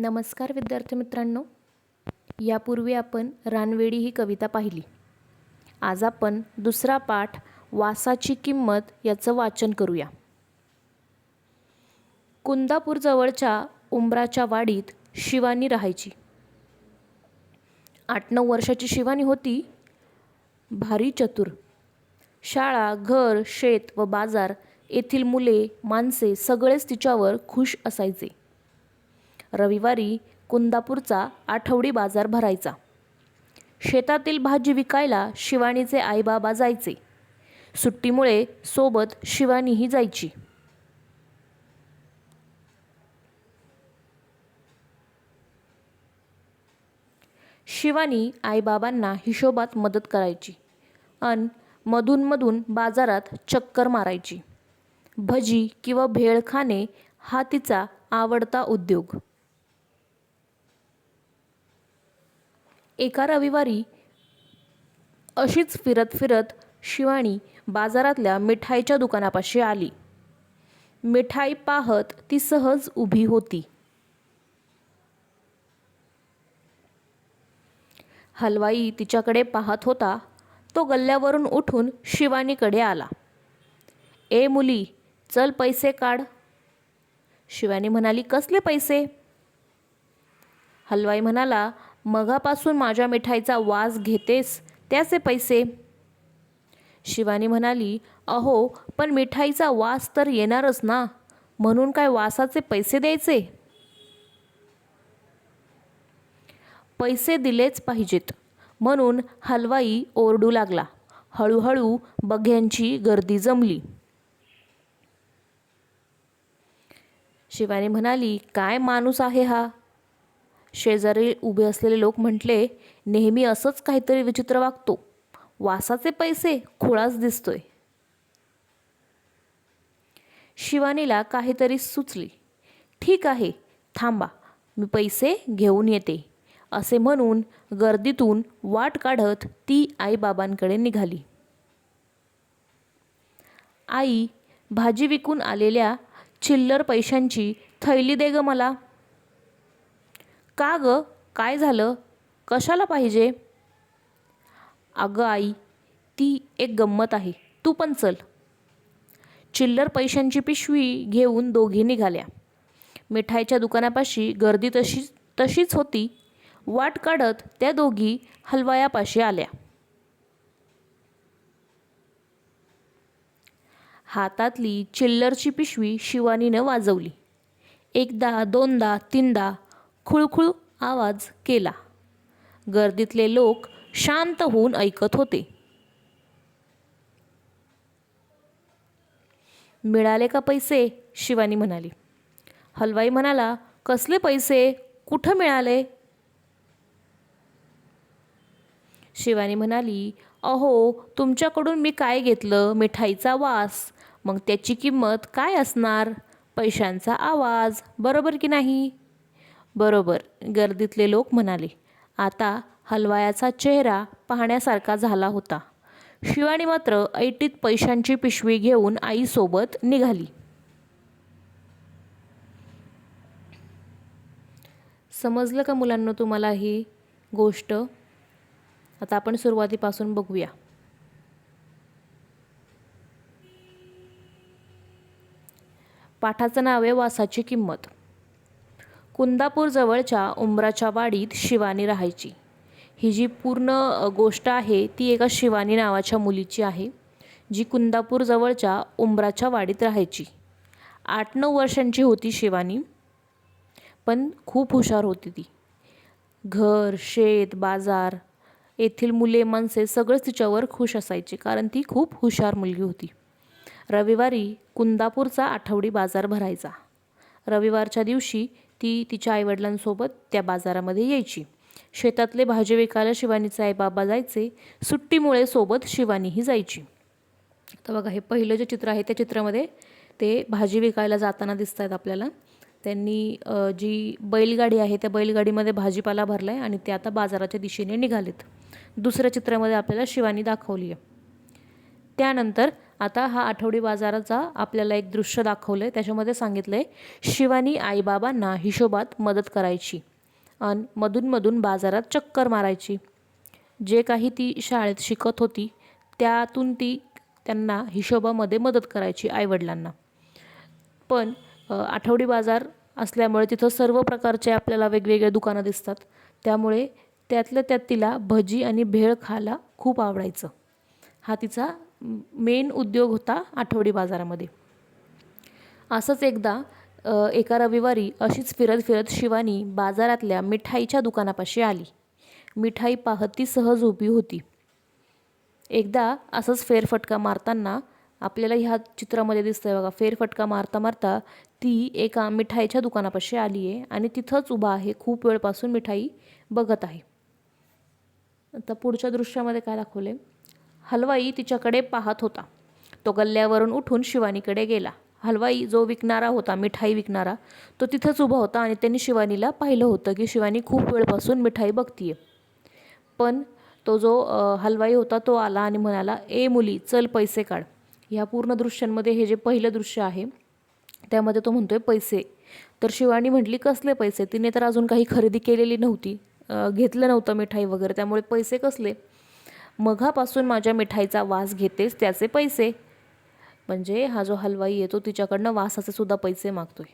नमस्कार विद्यार्थी मित्रांनो. यापूर्वी आपण रानवेडी ही कविता पाहिली. आज आपण दुसरा पाठ वासाची किंमत याचं वाचन करूया. कुंदापूरजवळच्या उंबराच्या वाडीत शिवानी राहायची. आठ नऊ वर्षाची शिवानी होती. भारी चतुर. शाळा घर शेत व बाजार येथील मुले माणसे सगळेच तिच्यावर खुश असायचे. रविवारी कुंदापूरचा आठवडी बाजार भरायचा. शेतातील भाजी विकायला शिवानीचे आईबाबा जायचे. सुट्टीमुळे सोबत शिवानीही जायची. शिवानी आईबाबांना हिशोबात मदत करायची अन मधूनमधून बाजारात चक्कर मारायची. भजी किंवा भेळ खाणे हा तिचा आवडता उद्योग. एका रविवारी अशीच फिरत फिरत शिवानी बाजारातल्या मिठाईच्या दुकानापाशी आली. मिठाई पाहत ती सहज उभी होती. हलवाई तिच्याकडे पाहत होता तो गल्ल्यावरून उठून शिवानीकडे आला. ए मुली चल पैसे काढ. शिवानी म्हणाली कसले पैसे? हलवाई म्हणाला मघापासून माझ्या मिठाईचा वास घेतेस त्याचे पैसे. शिवानी म्हणाली अहो पण मिठाईचा वास तर येणारच ना म्हणून काय वासाचे पैसे द्यायचे? पैसे दिलेच पाहिजेत म्हणून हलवाई ओरडू लागला. हळूहळू बघ्यांची गर्दी जमली. शिवानी म्हणाली काय माणूस आहे हा? शेजारी उभे असलेले लोक म्हटले नेहमी असंच काहीतरी विचित्र वागतो. वासाचे पैसे खुळाच दिसतोय. शिवानीला काहीतरी सुचली. ठीक आहे थांबा मी पैसे घेऊन येते. असे म्हणून गर्दीतून वाट काढत ती आईबाबांकडे निघाली. आई भाजी विकून आलेल्या चिल्लर पैशांची थैली दे ग मला. का ग? काय झालं? कशाला पाहिजे? अगं आई ती एक गंमत आहे. तू पण चल. चिल्लर पैशांची पिशवी घेऊन दोघी निघाल्या. मिठाईच्या दुकानापाशी गर्दी तशी तशीच होती. वाट काढत त्या दोघी हलवायापाशी आल्या. हातातली चिल्लरची पिशवी शिवानीनं वाजवली. एकदा दोनदा तीनदा खुळखुळ आवाज केला. गर्दीतले लोक शांत होऊन ऐकत होते. मिळाले का पैसे? शिवानी म्हणाली. हलवाई म्हणाला कसले पैसे? कुठं मिळाले? शिवानी म्हणाली अहो तुमच्याकडून मी काय घेतलं? मिठाईचा वास. मग त्याची किंमत काय असणार? पैशांचा आवाज. बरोबर की नाही? बरोबर गर्दीतले लोक म्हणाले आता हलवायाचा चेहरा पाहण्यासारखा झाला होता. शिवानी मात्र ऐटीत पैशांची पिशवी घेऊन आईसोबत निघाली. समजलं का मुलांना तुम्हाला ही गोष्ट? आता आपण सुरुवातीपासून बघूया. पाठाचं नाव आहे वासाची किंमत. कुंदापूरजवळच्या उंबराच्या वाडीत शिवानी राहायची. ही जी पूर्ण गोष्ट आहे ती एका शिवानी नावाच्या मुलीची आहे जी कुंदापूरजवळच्या उंबराच्या वाडीत राहायची. आठ नऊ वर्षांची होती शिवानी पण खूप हुशार होती ती. घर शेत बाजार येथील मुले माणसे सगळंच तिच्यावर खुश असायचे कारण ती खूप हुशार मुलगी होती. रविवारी कुंदापूरचा आठवडी बाजार भरायचा. रविवारच्या दिवशी ती तिच्या आईवडिलांसोबत त्या बाजारामध्ये यायची. शेतातले भाजी विकायला शिवानीचे आईबाबा जायचे. सुट्टीमुळे सोबत शिवानीही जायची. आता बघा हे पहिलं जे चित्र आहे त्या चित्रामध्ये ते भाजी विकायला जाताना दिसत आहेत आपल्याला. त्यांनी जी बैलगाडी आहे त्या बैलगाडीमध्ये भाजीपाला भरला आहे आणि ते आता बाजाराच्या दिशेने निघालेत. दुसऱ्या चित्रामध्ये आपल्याला शिवानी दाखवली आहे त्यानंतर आता हा आठवडी बाजाराचा आपल्याला एक दृश्य दाखवलं आहे त्याच्यामध्ये सांगितलं आहे शिवानी आईबाबांना हिशोबात मदत करायची आणि मधूनमधून बाजारात चक्कर मारायची. जे काही ती शाळेत शिकत होती त्यातून ती त्यांना हिशोबामध्ये मदत करायची आईवडिलांना. पण आठवडी बाजार असल्यामुळे तिथं सर्व प्रकारचे आपल्याला वेगवेगळे दुकानं दिसतात. त्यामुळे त्यातल्या त्यात तिला भजी आणि भेळ खायला खूप आवडायचं. हा तिचा मेन उद्योग होता आठवडी बाजारामध्ये. असंच एकदा एका रविवारी अशीच फिरत फिरत शिवानी बाजारातल्या मिठाईच्या दुकानापाशी आली. मिठाई पाहत ती सहज उभी होती. एकदा असंच फेरफटका मारताना आपल्याला ह्या चित्रामध्ये दिसतंय बघा फेरफटका मारता मारता ती एका मिठाईच्या दुकानापाशी आली आहे आणि तिथंच उभा आहे खूप वेळपासून मिठाई बघत आहे. आता पुढच्या दृश्यामध्ये काय दाखवले हलवाई तिच्याकडे पाहत होता. तो गल्ल्यावरून उठून शिवानीकडे गेला. हलवाई जो विकणारा होता मिठाई विकणारा तो तिथंच उभा होता आणि त्यांनी शिवानीला पाहिलं होतं की शिवानी खूप वेळपासून मिठाई बघतीये. पण तो जो हलवाई होता तो आला आणि म्हणाला ए मुली चल पैसे काढ. ह्या पूर्ण दृश्यांमध्ये हे जे पहिलं दृश्य आहे त्यामध्ये तो म्हणतोय पैसे. तर शिवानी म्हटली कसले पैसे? तिने तर अजून काही खरेदी केलेली नव्हती. घेतलं नव्हतं मिठाई वगैरे त्यामुळे पैसे कसले? मघापासून माझ्या मिठाईचा वास घेतेस त्याचे पैसे. म्हणजे हा जो हलवाई येतो तिच्याकडनं वासाचे सुद्धा पैसे मागतोय.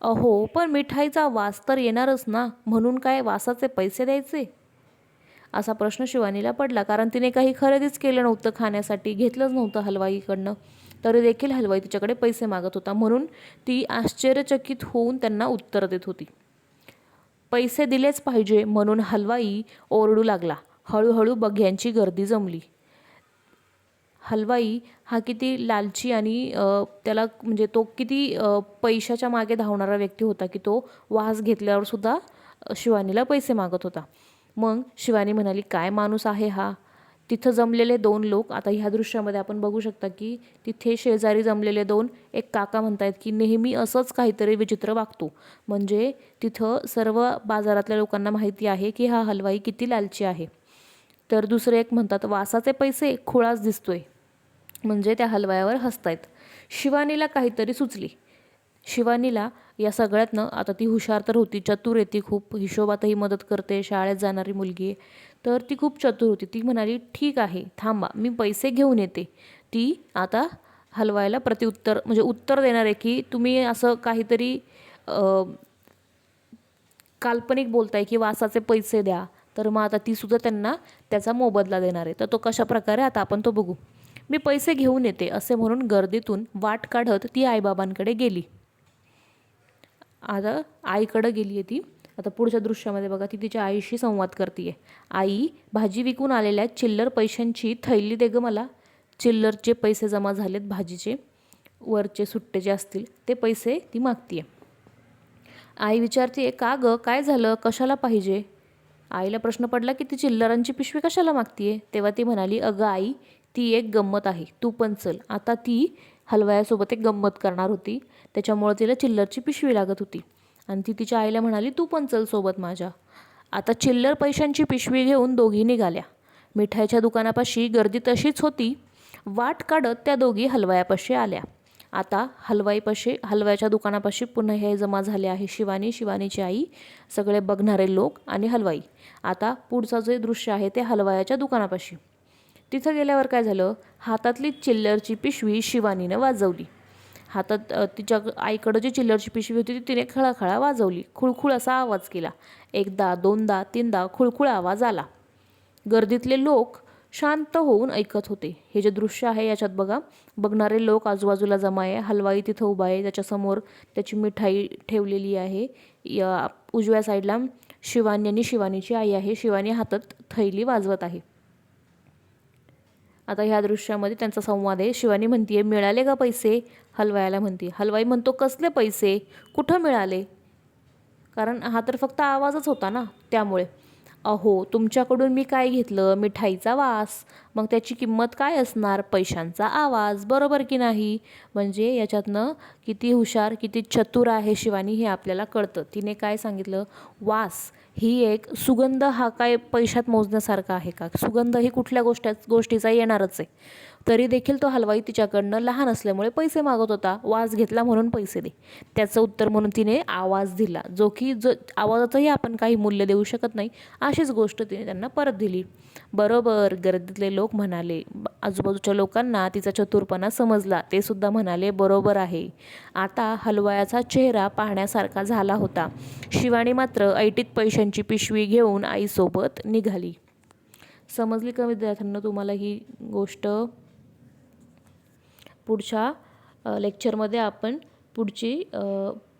अहो पण मिठाईचा वास तर येणारच ना. म्हणून काय वासाचे पैसे द्यायचे? असा प्रश्न शिवानीला पडला. कारण तिने काही खरेदीच केलं नव्हतं खाण्यासाठी. घेतलंच नव्हतं हलवाईकडनं. तरी देखील हलवाई तिच्याकडे पैसे मागत होता. म्हणून ती आश्चर्यचकित होऊन त्यांना उत्तर देत होती. पैसे दिलेच पाहिजे म्हणून हलवाई ओरडू लागला. हळूहळू बघ्यांची गर्दी जमली. हलवाई हा किती लालची आणि त्याला म्हणजे तो किती पैशाच्या मागे धावणारा व्यक्ती होता की तो वास घेतल्यावर सुद्धा शिवानीला पैसे मागत होता. मग शिवानी म्हणाली काय माणूस आहे हा? तिथं जमलेले दोन लोक आता ह्या दृश्यामध्ये आपण बघू शकता की तिथे शेजारी जमलेले दोन एक काका म्हणतायत की नेहमी असंच काहीतरी विचित्र वागतो. म्हणजे तिथं सर्व बाजारातल्या लोकांना माहिती आहे की हा हलवाई किती लालची आहे. तर दुसरे एक म्हणतात वासाचे पैसे खुळाच दिसतोय. म्हणजे त्या हलवायावर हसतायत. शिवानीला काहीतरी सुचली. शिवानीला या सगळ्यातनं आता ती हुशार तर होती चतुर आहे ती खूप हिशोबातही मदत करते शाळेत जाणारी मुलगी आहे तर ती खूप चतुर होती. ती म्हणाली ठीक आहे थांबा मी पैसे घेऊन येते. ती आता हलवायला प्रतिउत्तर म्हणजे उत्तर देणार आहे की तुम्ही असं काहीतरी काल्पनिक बोलताय की वासाचे पैसे द्या तर मग आता ती सुद्धा त्यांना त्याचा मोबदला देणार आहे. तर तो कशा प्रकारे आता आपण तो बघू. मी पैसे घेऊन येते असे म्हणून गर्दीतून वाट काढत ती आईबाबांकडे गेली. आता आईकडं गेली आहे ती. आता पुढच्या दृश्यामध्ये बघा ती तिच्या आईशी संवाद करते आई भाजी विकून आलेल्या चिल्लर पैशांची थैली दे गं मला. चिल्लरचे पैसे जमा झालेत भाजीचे. वरचे सुट्टे जे असतील ते पैसे ती मागतीये. आई विचारते का गं? काय झालं? कशाला पाहिजे? आईला प्रश्न पडला की ती चिल्लरांची पिशवी कशाला मागतीये? तेव्हा ती म्हणाली अगं आई ती एक गंमत आहे. तू पण चल. आता ती हलवायासोबत एक गंमत करणार होती. त्याच्यामुळं तिला चिल्लरची पिशवी लागत होती. आणि ती तिच्या आईला म्हणाली तू पण चल सोबत माझ्या. आता चिल्लर पैशांची पिशवी घेऊन दोघी निघाल्या. मिठाईच्या दुकानापाशी गर्दी तशीच होती. वाट काढत त्या दोघी हलवायापाशी आल्या. आता हलवाईपाशी हलव्याच्या दुकानापाशी पुन्हा हे जमा झाले आहे शिवानी शिवानीची आई. सगळे बघणारे लोक आणि हलवाई. आता पुढचं जे दृश्य आहे ते हलवायाच्या दुकानापाशी. तिथं गेल्यावर काय झालं? हातातली चिल्लरची पिशवी शिवानीनं वाजवली. हातात तिच्या आईकडं जी चिल्लरची पिशवी होती ती तिने खळाखळा वाजवली. खुळखुळ असा आवाज केला. एकदा दोनदा तीनदा खुळखुळ आवाज आला. गर्दीतले लोक शांत होऊन ऐकत होते. हे जे दृश्य आहे याच्यात बघा बघणारे लोक आजूबाजूला जमा आहे. हलवाई तिथं उभा आहे. त्याच्यासमोर त्याची मिठाई ठेवलेली आहे. या उजव्या साईडला शिवानी आणि शिवानीची आई आहे. शिवानी हातात थैली वाजवत आहे. आता ह्या दृश्यामध्ये त्यांचा संवाद आहे. शिवानी म्हणतीये मिळाले का पैसे? हलवायाला म्हणते हलवाई म्हणतो कसले पैसे? कुठं मिळाले? कारण हा तर फक्त आवाजच होता ना त्यामुळे. अहो तुमच्याकडून मी काय घेतलं? मिठाईचा वास. मग त्याची किंमत काय असणार? पैशांचा आवाज. बरोबर की नाही? म्हणजे याच्यातनं किती हुशार किती चतुर आहे शिवानी हे आपल्याला कळतं. तिने काय सांगितलं? वास ही एक सुगंध हा काय पैशात मोजण्यासारखा आहे का? सुगंध ही कुठल्या गोष्ट गोष्टीचा येणारच आहे. तरी देखील तो हलवाई तिच्याकडनं लहान असल्यामुळे पैसे मागत होता. वास घेतला म्हणून पैसे दे. त्याचं उत्तर म्हणून तिने आवाज दिला जो की जो आवाजाचंही आपण काही मूल्य देऊ शकत नाही अशीच गोष्ट तिने त्यांना परत दिली. बरोबर गर्दीतले लोक म्हणाले आजूबाजूच्या लोकांना तिचा चतुरपणा समजला ते सुद्धा म्हणाले बरोबर आहे. आता हलवायाचा चेहरा पाहण्यासारखा झाला होता. शिवानी मात्र ऐटीत पैशांची पिशवी घेऊन आईसोबत निघाली. समजली का विद्यार्थ्यांना तुम्हाला ही गोष्ट? पुढच्या लेक्चरमध्ये आपण पुढची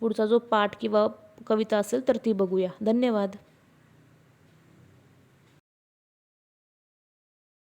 पुढचा जो पाठ किंवा कविता असेल तर ती बघूया. धन्यवाद.